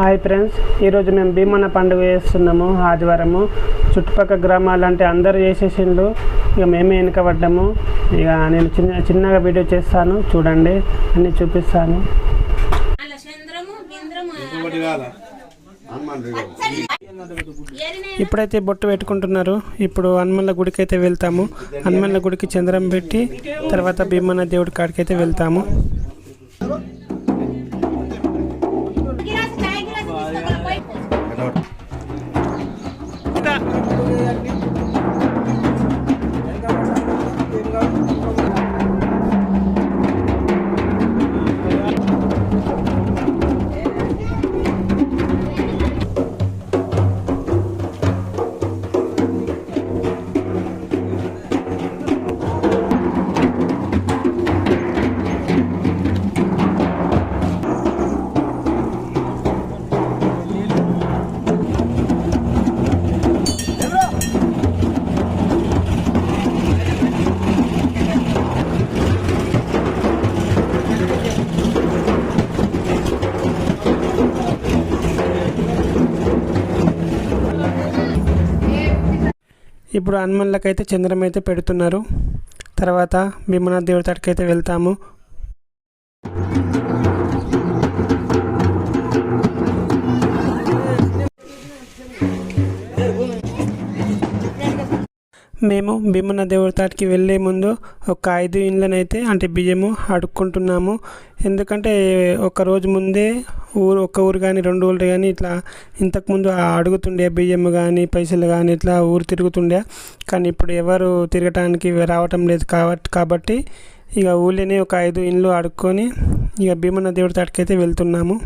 Hi friends ఈరోజు మేము భీమన్న పండుగ చేస్తున్నాము ఆదివారము. చుట్టుపక్కల గ్రామాలు అంటే అందరూ చేసేసిండ్రు ఇక మేమే వెనుకబడ్డాము. ఇక నేను చిన్న చిన్నగా వీడియో చేస్తాను చూడండి అన్నీ చూపిస్తాను. ఇప్పుడైతే బొట్టు పెట్టుకుంటున్నారు. ఇప్పుడు హనుమన్ల గుడికి అయితే వెళ్తాము. హనుమన్ల గుడికి చంద్రం పెట్టి తర్వాత భీమన్న దేవుడి కాడికి అయితే వెళ్తాము. ఇప్పుడు హనుమన్లకైతే చంద్రం అయితే పెడుతున్నారు. తర్వాత భీమనాథ్ దేవుడి కాడికి అయితే వెళ్తాము. మేము భీమన్న దేవుడి తాటికి వెళ్ళే ముందు ఒక ఐదు ఇండ్లనైతే అంటే బియ్యము అడుక్కుంటున్నాము. ఎందుకంటే ఒక రోజు ముందే ఊరు ఒక ఊరు కానీ రెండు ఊళ్ళు కానీ ఇట్లా ఇంతకుముందు అడుగుతుండే బియ్యం కానీ పైసలు కానీ ఇట్లా ఊరు తిరుగుతుండే. కానీ ఇప్పుడు ఎవరు తిరగటానికి రావటం లేదు కాబట్టి కాబట్టి ఇక ఊళ్ళోనే ఒక ఐదు ఇండ్లు అడుక్కొని ఇక భీమన్న దేవుడి తాటికి అయితే వెళ్తున్నాము.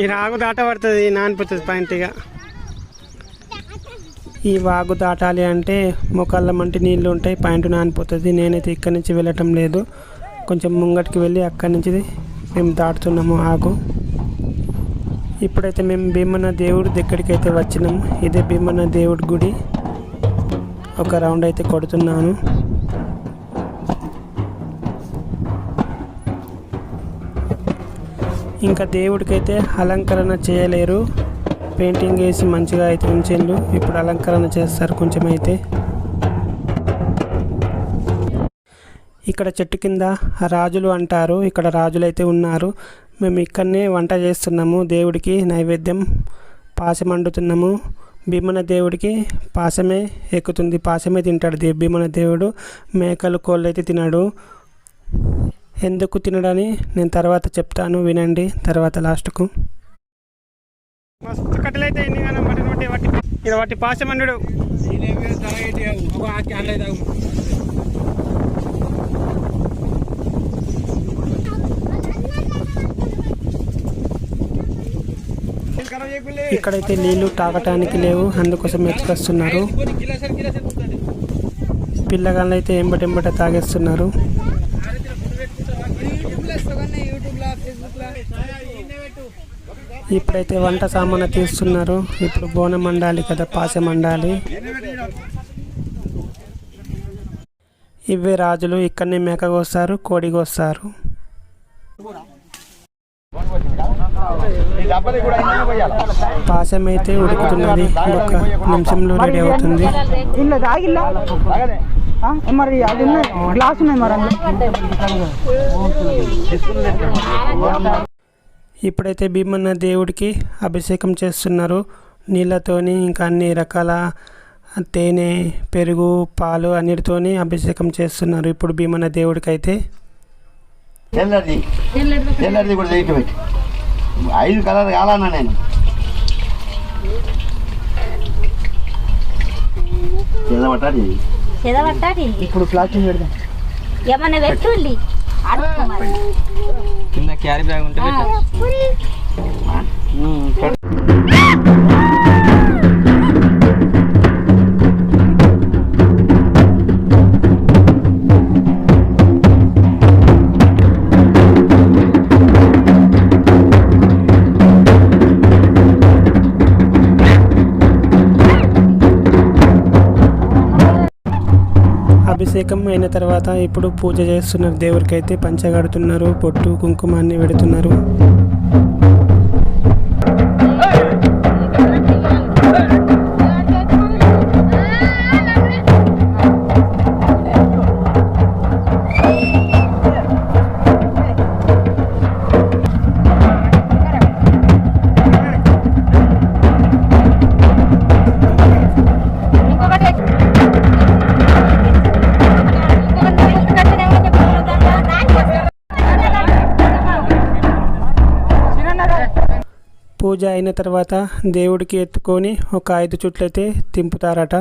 ఈ రాగు దాట పడుతుంది నానిపోతుంది పాయింట్గా ఈ వాగు దాటాలి అంటే మొక్కల మంటి నీళ్ళు ఉంటాయి పాయింట్ నానిపోతుంది. నేనైతే ఇక్కడి నుంచి వెళ్ళటం లేదు. కొంచెం ముంగటికి వెళ్ళి అక్కడి నుంచి మేము దాటుతున్నాము ఆగు. ఇప్పుడైతే మేము భీమన్న దేవుడి దగ్గరికి అయితే వచ్చినాము. ఇదే భీమన్న దేవుడి గుడి. ఒక రౌండ్ అయితే కొడుతున్నాను. ఇంకా దేవుడికైతే అలంకరణ చేయలేరు. పెయింటింగ్ వేసి మంచిగా అయితే ఉంచిండు ఇప్పుడు అలంకరణ చేస్తారు కొంచెం అయితే. ఇక్కడ చెట్టు కింద రాజులు అంటారు. ఇక్కడ రాజులు అయితే ఉన్నారు. మేము ఇక్కడనే వంట చేస్తున్నాము. దేవుడికి నైవేద్యం పాశం వండుతున్నాము భీమన దేవుడికి పాశమే ఎక్కుతుంది. పాశమే తింటాడు దే- భీమన దేవుడు. మేకలు కోళ్ళు అయితే తినడు. ఎందుకు తినడని నేను తర్వాత చెప్తాను వినండి. తర్వాత లాస్ట్కు. మస్తు కట్టెలైతే ఎన్ని గానం పట్టిన బట్టి వాటి ఇది వాటి పాశమన్నుడు ఇక్కడైతే నీళ్ళు తాగటానికి లేవు అందుకోసం ఎత్తుకొస్తున్నారు. పిల్లగాళ్ళు అయితే ఎంబటెంబట తాగేస్తున్నారు. ఇప్పుడైతే వంట సామాను తీస్తున్నారు. ఇప్పుడు బోనం మండాలి కదా పాసె మండాలి ఇవే రాజులు ఇక్కడనే మేక కోస్తారు కోడి కోస్తారు. పాశం అయితే ఉడుకుతున్నది. ఒక నిమిషంలో రెడీ అవుతుంది. మరి అది ఉన్నాయి? గ్లాస్ ఉన్నాయి మరి ఇప్పుడైతే భీమన్న దేవుడికి అభిషేకం చేస్తున్నారు. నీళ్ళతోని ఇంకా అన్ని రకాల తేనె పెరుగు పాలు అన్నిటితోని అభిషేకం చేస్తున్నారు. ఇప్పుడు భీమన్న దేవుడికి అయితే తెల్లది. తెల్లది కూడా తెగి పెట్టి. ఐదు కలర్ కావాలన్నా నేను. తెల్లబట్టాలి. చెదవట్టాది ఇప్పుడు ప్లాస్టిక్ పెడదాం. ఏమన్నా పెట్టుండి కింద క్యారీ బ్యాగ్ ఉంటే అభిషేకం అయిన తర్వాత ఇప్పుడు పూజ చేస్తున్నారు దేవుడికి అయితే పంచగడుతున్నారు పొట్టు కుంకుమాన్ని పెడుతున్నారు పూజ అయిన తర్వాత దేవుడికి ఎత్తుకొని ఒక ఐదు చుట్లయితే తింపుతారట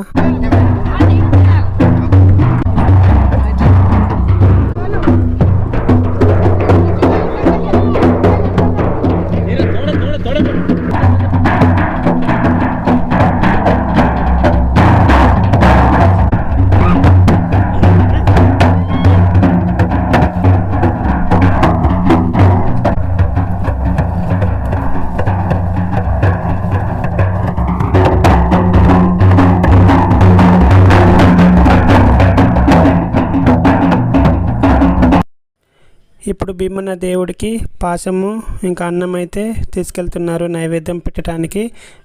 అప్పుడు భీమన్న దేవుడికి పాశము ఇంకా అన్నం అయితే తీసుకెళ్తున్నారు నైవేద్యం పెట్టడానికి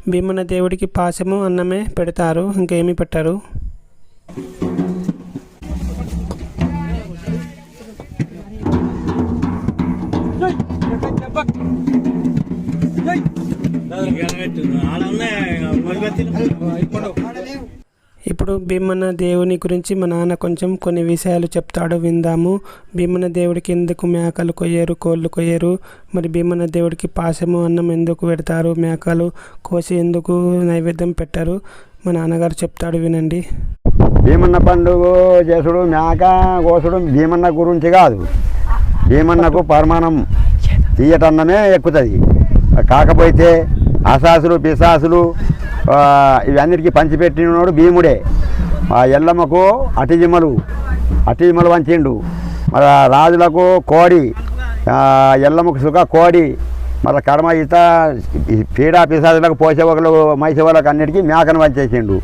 భీమన్న దేవుడికి పాశము అన్నమే పెడతారు ఇంకేమీ పెట్టరు ఇప్పుడు భీమన దేవుని గురించి మా నాన్న కొంచెం కొన్ని విషయాలు చెప్తాడు విందాము. భీమన దేవుడికి ఎందుకు మేకలు కొయ్యరు కోళ్ళు కొయ్యరు? మరి భీమన దేవుడికి పాశము అన్నం ఎందుకు పెడతారు? మేకలు కోసి ఎందుకు నైవేద్యం పెట్టారు? మా నాన్నగారు చెప్తాడు వినండి. భీమన్న పండుగ చేసుడు మేక కోసుడు భీమన్న గురించి కాదు. భీమన్నకు పరిమాణం తీయటన్నమే ఎక్కుతుంది. కాకపోతే అసాసులు పిశాసులు ఇవన్నిటికీ పంచిపెట్టినోడు భీముడే. ఆ ఎల్లమ్మకు అటిజిమలు అటిజిమ్మలు వంచిండు. మరి రాజులకు కోడి ఎల్లమ్మకు సుఖ కోడి మళ్ళీ కర్మ ఇత ఈ పీడా పిశాచులకు పోసేవాళ్ళు మైసేవాళ్ళకు అన్నిటికీ మేకను వంచేసిండు.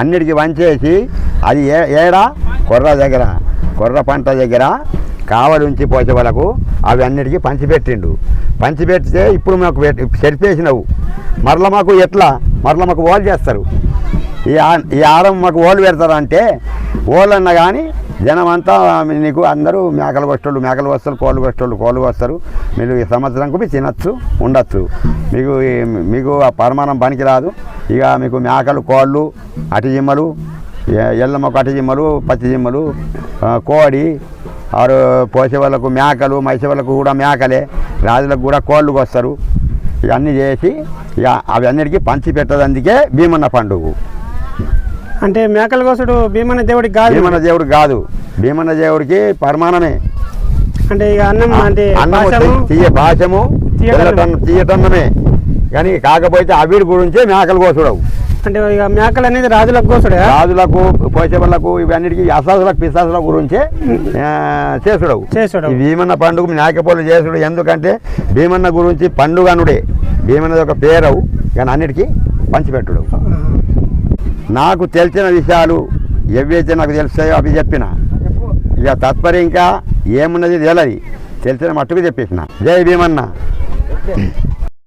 అన్నిటికీ వంచేసి అది ఏ ఏడా? కొర్ర దగ్గర కొర్ర పంట దగ్గర కావలి ఉంచి పోసే వాళ్ళకు అవి అన్నిటికీ పంచిపెట్టిండు. పంచిపెడితే ఇప్పుడు మాకు సరిపేసినవు మరల మాకు ఎట్లా? మరల మాకు ఓలు చేస్తారు. ఈ ఈ ఆరం మాకు ఓలు పెడతారు అంటే ఓళ్ళు అన్న కానీ జనం అంతా నీకు అందరూ మేకలు వస్తువులు మేకలు వస్తారు కోళ్ళు వస్తువులు కోళ్ళు వస్తారు మీరు ఈ సంవత్సరంకు మీరు తినచ్చు ఉండొచ్చు. మీకు మీకు ఆ పరిమాణం పనికిరాదు. ఇక మీకు మేకలు కోళ్ళు అటిజిమ్మలు జిమ్మలు ఎల్లమ్మకు అటిజిమ్మలు పచ్చిజిమ్మలు ఆ, కోడి ఆరు పోసే వాళ్ళకు మేకలు మైసే వాళ్ళకు కూడా మేకలే. రాజులకు కూడా కోళ్ళు వస్తారు ఇవన్నీ చేసి ఇక అవి అన్నిటికీ పంచి పెట్టదందుకే భీమన్న పండుగ. అంటే మేకల కోసుడు భీమన్న దేవుడికి కాదు. భీమన్న దేవుడు కాదు. భీమన్న దేవుడికి పరిమాణమే అంటే ఇక అన్నం అంటే పాశము తీయ భాషము తీయటన్నం. తీయటన్నమే. కానీ కాకపోతే అవిడి గురించే మేకలు కోసుడవు. అంటే ఇక మేకలు అనేది రాజులకు కోసుడే. రాజులకు పోసే వాళ్ళకు ఇవన్నిటికీ అసాసులకు పిశాసుల గురించే చేసుడవు. ఈ భీమన్న పండుగ మేకపోలు చేసుడు ఎందుకంటే భీమన్న గురించి పండుగనుడే భీమన్నది ఒక పేరవు కానీ అన్నిటికీ పంచిపెట్టుడు. నాకు తెలిసిన విషయాలు ఏవైతే నాకు తెలుస్తాయో అవి చెప్పిన. ఇక తత్పరి ఇంకా ఏమున్నది తెలియదు తెలిసిన మట్టుకు చెప్పేసిన. జై భీమన్న.